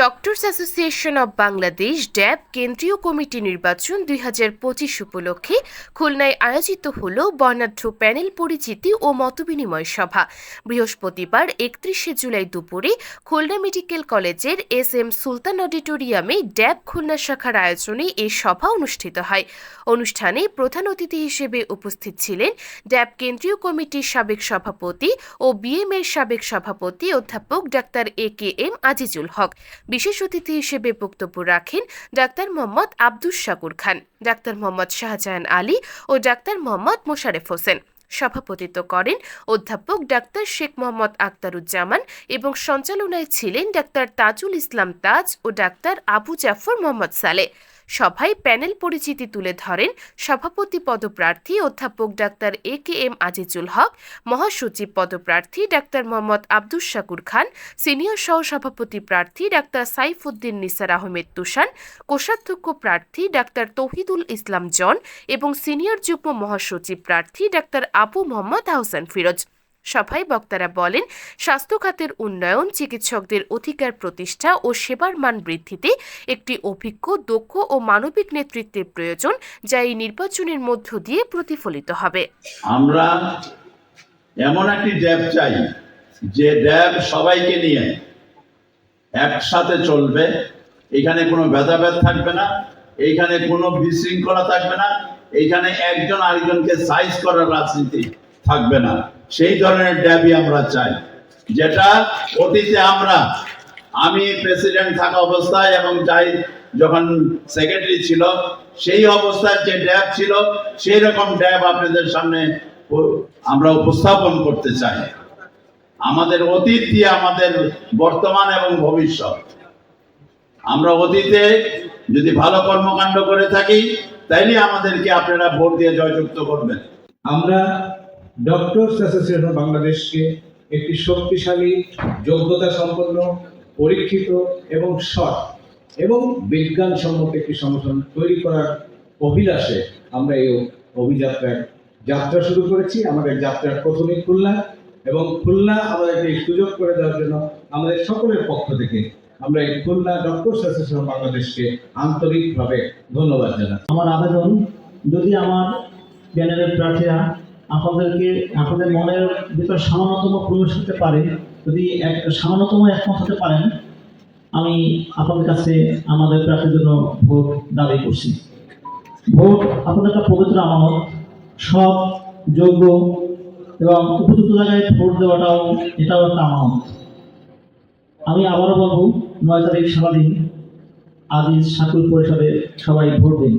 Doctors association of Bangladesh, DAB, কেন্দ্রীয় committee নির্বাচন দুই হাজার পঁচিশ উপলক্ষে খুলনায় আয়োজিত হল বর্ণাঢ্য প্যানেল পরিচিতি ও মতবিনিময় সভা। বৃহস্পতিবার একত্রিশে জুলাই দুপুরে খুলনা মেডিকেল কলেজের এস এম সুলতান অডিটোরিয়ামে ড্যাব খুলনা শাখার আয়োজনে এ সভা অনুষ্ঠিত হয়। অনুষ্ঠানে প্রধান অতিথি হিসেবে উপস্থিত ছিলেন ড্যাব কেন্দ্রীয় কমিটির সাবেক সভাপতি ও বিএমএর সাবেক সভাপতি অধ্যাপক doctor A K M Azizul Haque. বিশেষ অতিথি হিসেবে বক্তব্য রাখেন ডাক্তার মোহাম্মদ আব্দুস শাকুর খান, ডাক্তার মোহাম্মদ শাহজাহান আলী ও ডাক্তার মোহাম্মদ মোশারেফ হোসেন। সভাপতিত্ব করেন অধ্যাপক ডাক্তার শেখ মোহাম্মদ আক্তারুজ্জামান এবং সঞ্চালনায় ছিলেন ডাক্তার তাজুল ইসলাম তাজ ও ডাক্তার আবু জাফর মোহাম্মদ সালে। সভায় প্যানেল পরিচিতি তুলে ধরেন সভাপতি পদপ্রার্থী অধ্যাপক doctor A K M Azizul Haque, মহাসচিব পদপ্রার্থী ডাক্তার মোহাম্মদ আব্দুস শাকুর খান, সিনিয়র সহসভাপতি প্রার্থী ডাক্তার সাইফুদ্দিন নিসার আহমেদ তুষান, কোষাধ্যক্ষ প্রার্থী ডাক্তার তৌহিদুল ইসলাম জন এবং সিনিয়র যুগ্ম মহাসচিব প্রার্থী ডাক্তার আবু মোহাম্মদ আহসান ফিরোজ। সভায় বক্তারা বলেন, স্বাস্থ্য খাতের উন্নয়ন, চিকিৎসকদের অধিকার প্রতিষ্ঠা ও সেবার মান বৃদ্ধিতে একটি অভিজ্ঞ, দক্ষ ও মানবিক নেতৃত্বের প্রয়োজন যা এই নির্বাচনের মধ্য দিয়ে প্রতিফলিত হবে। আমরা এমন একটি ড্যাব চাই, যে ড্যাব সবাইকে নিয়ে একসাথে চলবে। এখানে কোনো ভেদাভেদ থাকবে না এইখানে কোনো বিশৃঙ্খলা থাকবে না এইখানে একজন আরেকজনকে সাইজ করার রাজনীতি। থাকবে না। সেই ধরনের ড্যাবই আমরা চাই, যেটা অতীতে আমরা, আমি প্রেসিডেন্ট থাকা অবস্থায় এবং যাই যখন সেক্রেটারি ছিল, সেই অবস্থায় যে ড্যাব ছিল সেই রকম ড্যাব আপনাদের সামনে আমরা উপস্থাপন করতে চাই। আমাদের অতীত দিয়ে আমাদের বর্তমান এবং ভবিষ্যৎ। আমরা অতীতে যদি ভালো কর্মকাণ্ড করে থাকি, তাইলে আমাদেরকে আপনারা ভোট দিয়ে জয়যুক্ত করবেন। আমরা ডক্টরস অ্যাসোসিয়েশন বাংলাদেশকে একটি শক্তিশালী যোগ্যতা সম্পন্ন পরীক্ষিত এবং সৎ এবং বিজ্ঞানসম্মত একটি সংগঠন তৈরি করার অভিলাষে আমরা এই অভিযাত্রার যাত্রা শুরু করেছি। আমাদের যাত্রার প্রথমে খুলনা এবং খুলনা আমাদেরকে এই সুযোগ করে দেওয়ার জন্য আমাদের সকলের পক্ষ থেকে আমরা এই খুলনা ডক্টরস অ্যাসোসিয়েশন বাংলাদেশকে আন্তরিকভাবে ধন্যবাদ জানাই আমার আবেদন, যদি আমার প্যানেলের প্রার্থীরা আপনাদেরকে, আপনাদের মনের ভিতর সামান্যতম প্রবেশ হতে পারে, যদি এক, সামান্যতম একমত হতে পারেন, আমি আপনাদের কাছে আমাদের প্রার্থীর জন্য ভোট দাবি করছি। ভোট আপনাদের একটা পবিত্র আমানত সব যোগ্য এবং উপযুক্ত জায়গায় ভোট দেওয়াটাও, এটাও একটা আমানত। আমি আবারও বলব, নয় তারিখ সারাদিন আজিজ সাকুর পরিষদে সবাই ভোট দিন।